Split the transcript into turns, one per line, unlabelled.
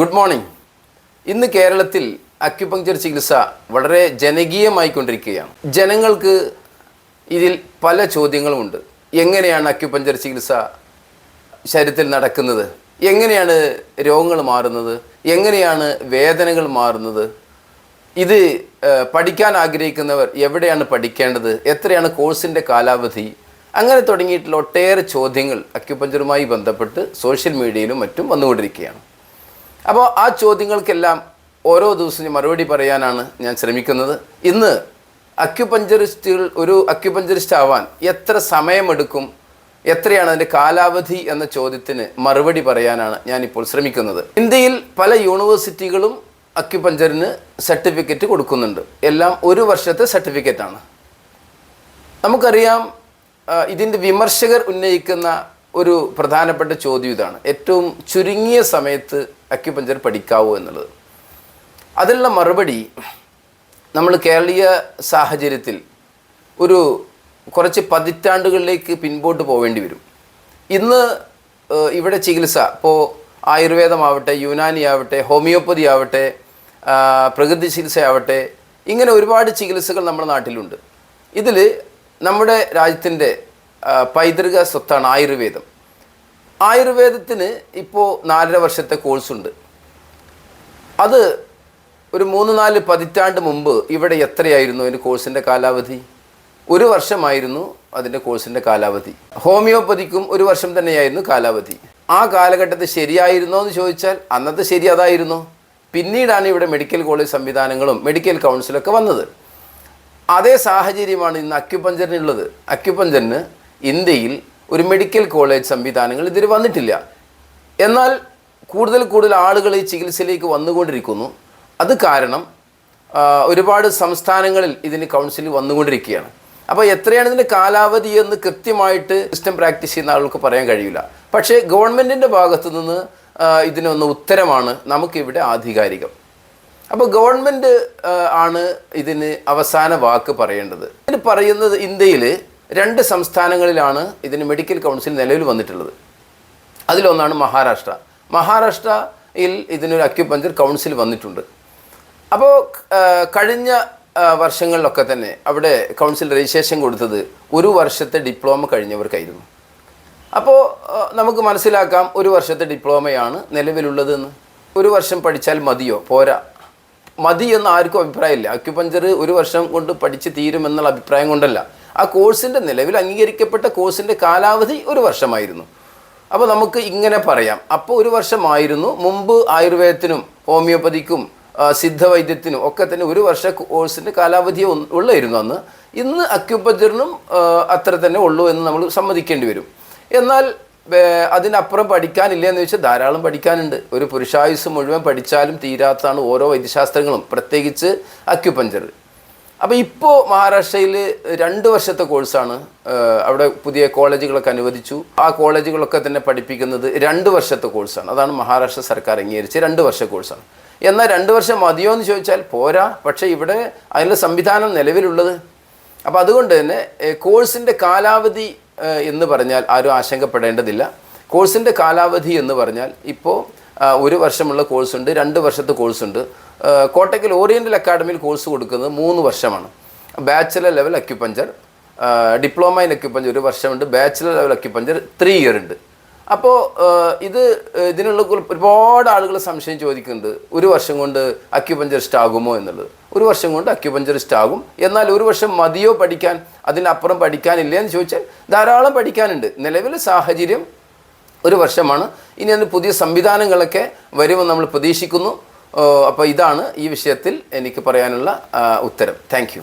Good morning ഇന്ന് കേരളത്തിൽ acupuncture ചികിത്സ വളരെ ജനകീയമായി കൊണ്ടിരിക്കുകയാണ് ജനങ്ങൾക്ക് ഇതിൽ പല ചോദ്യങ്ങളുമുണ്ട്. എങ്ങനെയാണ് അക്യുപഞ്ചർ ചികിത്സ ശരീരത്തിൽ നടക്കുന്നത്? എങ്ങനെയാണ് രോഗങ്ങൾ മാറുന്നത്? എങ്ങനെയാണ് വേദനകൾ മാറുന്നത്? ഇത് പഠിക്കാൻ ആഗ്രഹിക്കുന്നവർ എവിടെയാണ് പഠിക്കേണ്ടത്? എത്രയാണ് കോഴ്സിന്റെ കാലാവധി? അങ്ങനെ തുടങ്ങിയിട്ടുള്ള ഒട്ടേറെ ചോദ്യങ്ങൾ അക്യുപഞ്ചറുമായി ബന്ധപ്പെട്ട് സോഷ്യൽ മീഡിയയിലും മറ്റും വന്നുകൊണ്ടിരിക്കുകയാണ്. അപ്പോൾ ആ ചോദ്യങ്ങൾക്കെല്ലാം ഓരോ ദിവസവും മറുപടി പറയാനാണ് ഞാൻ ശ്രമിക്കുന്നത്. ഇന്ന് അക്യുപഞ്ചറിസ്റ്റുകൾ ഒരു അക്യുപഞ്ചറിസ്റ്റ് ആവാൻ എത്ര സമയമെടുക്കും എത്രയാണ് അതിന്റെ കാലാവധി എന്ന ചോദ്യത്തിന് മറുപടി പറയാനാണ് ഞാനിപ്പോൾ ശ്രമിക്കുന്നത്. ഇന്ത്യയിൽ പല യൂണിവേഴ്സിറ്റികളും അക്യുപഞ്ചറിന് സർട്ടിഫിക്കറ്റ് കൊടുക്കുന്നുണ്ട്. എല്ലാം ഒരു വർഷത്തെ സർട്ടിഫിക്കറ്റാണ്. നമുക്കറിയാം ഇതിന്റെ വിമർശകർ ഉന്നയിക്കുന്ന ഒരു പ്രധാനപ്പെട്ട ചോദ്യം ഇതാണ്. ഏറ്റവും ചുരുങ്ങിയ സമയത്ത് അക്യുപഞ്ചർ പഠിക്കാവോ എന്നുള്ളത്. അതിനുള്ള മറുപടി നമ്മൾ കേരളീയ സാഹചര്യത്തിൽ ഒരു കുറച്ച് പതിറ്റാണ്ടുകളിലേക്ക് പിൻപോട്ട് പോവേണ്ടി വരും. ഇന്ന് ഇവിടെ ചികിത്സ ഇപ്പോൾ ആയുർവേദമാവട്ടെ യുനാനി ആവട്ടെ ഹോമിയോപ്പതി ആവട്ടെ പ്രകൃതി ചികിത്സയാവട്ടെ ഇങ്ങനെ ഒരുപാട് ചികിത്സകൾ നമ്മുടെ നാട്ടിലുണ്ട്. ഇതിൽ നമ്മുടെ രാജ്യത്തിന്റെ പൈതൃക സ്വത്താണ് ആയുർവേദം. ആയുർവേദത്തിന് ഇപ്പോൾ നാലര വർഷത്തെ കോഴ്സുണ്ട് അത് ഒരു മൂന്ന് നാല് പതിറ്റാണ്ട് മുമ്പ് ഇവിടെ എത്രയായിരുന്നു അതിന്റെ കോഴ്സിന്റെ കാലാവധി? ഒരു വർഷമായിരുന്നു അതിന്റെ കോഴ്സിന്റെ കാലാവധി. ഹോമിയോപ്പതിക്കും ഒരു വർഷം തന്നെയായിരുന്നു കാലാവധി. ആ കാലഘട്ടത്തിൽ ശരിയായിരുന്നോ എന്ന് ചോദിച്ചാൽ അന്നത്തെ ശരി അതായിരുന്നു. പിന്നീടാണ് ഇവിടെ മെഡിക്കൽ കോളേജ് സംവിധാനങ്ങളും മെഡിക്കൽ കൗൺസിലൊക്കെ വന്നത്. അതേ സാഹചര്യമാണ് ഇന്ന് അക്യുപഞ്ചറിനുള്ളത് അക്യുപഞ്ചറിന് ഇന്ത്യയിൽ ഒരു മെഡിക്കൽ കോളേജ് സംവിധാനങ്ങൾ ഇതുവരെ വന്നിട്ടില്ല. എന്നാൽ കൂടുതൽ കൂടുതൽ ആളുകൾ ഈ ചികിത്സയിലേക്ക് വന്നുകൊണ്ടിരിക്കുന്നു. അത് കാരണം ഒരുപാട് സംസ്ഥാനങ്ങളിൽ ഇതിന് കൗൺസിലിൽ വന്നുകൊണ്ടിരിക്കുകയാണ്. അപ്പോൾ എത്രയാണ് ഇതിന്റെ കാലാവധി എന്ന് കൃത്യമായിട്ട് സിസ്റ്റം പ്രാക്ടീസ് ചെയ്യുന്ന ആളുകൾക്ക് പറയാൻ കഴിയില്ല. പക്ഷേ ഗവൺമെന്റിന്റെ ഭാഗത്തു നിന്ന് ഇതിനൊന്ന് ഉത്തരമാണ് നമുക്കിവിടെ ആധികാരികം. അപ്പോൾ ഗവൺമെന്റ് ആണ് ഇതിന് അവസാന വാക്ക് പറയേണ്ടത്. ഇതിന് പറയുന്നത് ഇന്ത്യയിൽ രണ്ട് സംസ്ഥാനങ്ങളിലാണ് ഇതിന് മെഡിക്കൽ കൗൺസിൽ നിലവിൽ വന്നിട്ടുള്ളത്. അതിലൊന്നാണ് മഹാരാഷ്ട്ര. മഹാരാഷ്ട്രയിൽ ഇതിനൊരു അക്യുപഞ്ചർ കൗൺസിൽ വന്നിട്ടുണ്ട്. അപ്പോൾ കഴിഞ്ഞ വർഷങ്ങളിലൊക്കെ തന്നെ അവിടെ കൗൺസിൽ രജിസ്ട്രേഷൻ കൊടുത്തത് ഒരു വർഷത്തെ ഡിപ്ലോമ കഴിഞ്ഞവർക്കായിരുന്നു. അപ്പോൾ നമുക്ക് മനസ്സിലാക്കാം ഒരു വർഷത്തെ ഡിപ്ലോമയാണ് നിലവിലുള്ളതെന്ന്. ഒരു വർഷം പഠിച്ചാൽ മതിയോ? പോരാ. മതി എന്ന് ആർക്കും അഭിപ്രായമില്ല. അക്യുപഞ്ചർ ഒരു വർഷം കൊണ്ട് പഠിച്ച് തീരുമെന്നുള്ള അഭിപ്രായം കൊണ്ടല്ല. ആ കോഴ്സിന്റെ നിലവിൽ അംഗീകരിക്കപ്പെട്ട കോഴ്സിന്റെ കാലാവധി ഒരു വർഷമായിരുന്നു. അപ്പോൾ നമുക്ക് ഇങ്ങനെ പറയാം. അപ്പോൾ ഒരു വർഷമായിരുന്നു. മുമ്പ് ആയുർവേദത്തിനും ഹോമിയോപ്പതിക്കും സിദ്ധവൈദ്യത്തിനും ഒക്കെ തന്നെ ഒരു വർഷ കോഴ്സിന്റെ കാലാവധി ഉള്ളായിരുന്നു അന്ന്. ഇന്ന് അക്യുപഞ്ചറിനും അത്ര തന്നെ ഉള്ളൂ എന്ന് നമ്മൾ സമ്മതിക്കേണ്ടി വരും. എന്നാൽ അതിനപ്പുറം പഠിക്കാനില്ല എന്ന് വെച്ചാൽ ധാരാളം പഠിക്കാനുണ്ട്. ഒരു പുരുഷായുസ് മുഴുവൻ പഠിച്ചാലും തീരാത്തതാണ് ഓരോ വൈദ്യശാസ്ത്രങ്ങളും. പ്രത്യേകിച്ച് അക്യുപഞ്ചർ. അപ്പോൾ ഇപ്പോൾ മഹാരാഷ്ട്രയിൽ രണ്ട് വർഷത്തെ കോഴ്സാണ് അവിടെ പുതിയ കോളേജുകളൊക്കെ അനുവദിച്ചു. ആ കോളേജുകളൊക്കെ തന്നെ പഠിപ്പിക്കുന്നത് രണ്ട് വർഷത്തെ കോഴ്സാണ്. അതാണ് മഹാരാഷ്ട്ര സർക്കാർ അംഗീകരിച്ച രണ്ട് വർഷ കോഴ്സാണ്. എന്നാൽ രണ്ട് വർഷം മതിയോ എന്ന് ചോദിച്ചാൽ പോരാ പക്ഷേ ഇവിടെ അതിനുള്ള സംവിധാനം നിലവിലുള്ളത്. അപ്പോൾ അതുകൊണ്ട് തന്നെ കോഴ്സിന്റെ കാലാവധി എന്ന് പറഞ്ഞാൽ ആരും ആശങ്കപ്പെടേണ്ടതില്ല. കോഴ്സിന്റെ കാലാവധി എന്ന് പറഞ്ഞാൽ ഇപ്പോൾ ഒരു വർഷമുള്ള കോഴ്സ് ഉണ്ട് രണ്ട് വർഷത്തെ കോഴ്സ് ഉണ്ട്. കോട്ടയ്ക്കൽ ഓറിയന്റൽ അക്കാഡമിയിൽ കോഴ്സ് കൊടുക്കുന്നത് മൂന്ന് വർഷമാണ്. Bachelor level acupuncture diploma in acupuncture ഒരു വർഷമുണ്ട് bachelor level acupuncture three year ഉണ്ട്. അപ്പോൾ ഇത് ഇതിനുള്ള ഒരുപാട് ആളുകൾ സംശയം ചോദിക്കുന്നുണ്ട് ഒരു വർഷം കൊണ്ട് അക്യുപഞ്ചറിസ്റ്റ് ആകുമോ എന്നുള്ളത്. ഒരു വർഷം കൊണ്ട് അക്യുപഞ്ചറിസ്റ്റ് ആകും. എന്നാൽ ഒരു വർഷം മതിയോ പഠിക്കാൻ? അതിനപ്പുറം പഠിക്കാനില്ല എന്ന് ചോദിച്ചാൽ ധാരാളം പഠിക്കാനുണ്ട്. നിലവിലെ സാഹചര്യം ഒരു വർഷമാണ്. ഇനി അതിന് പുതിയ സംവിധാനങ്ങളൊക്കെ വരുമെന്ന് നമ്മൾ പ്രതീക്ഷിക്കുന്നു. അപ്പോൾ ഇതാണ് ഈ വിഷയത്തിൽ എനിക്ക് പറയാനുള്ള ഉത്തരം. താങ്ക്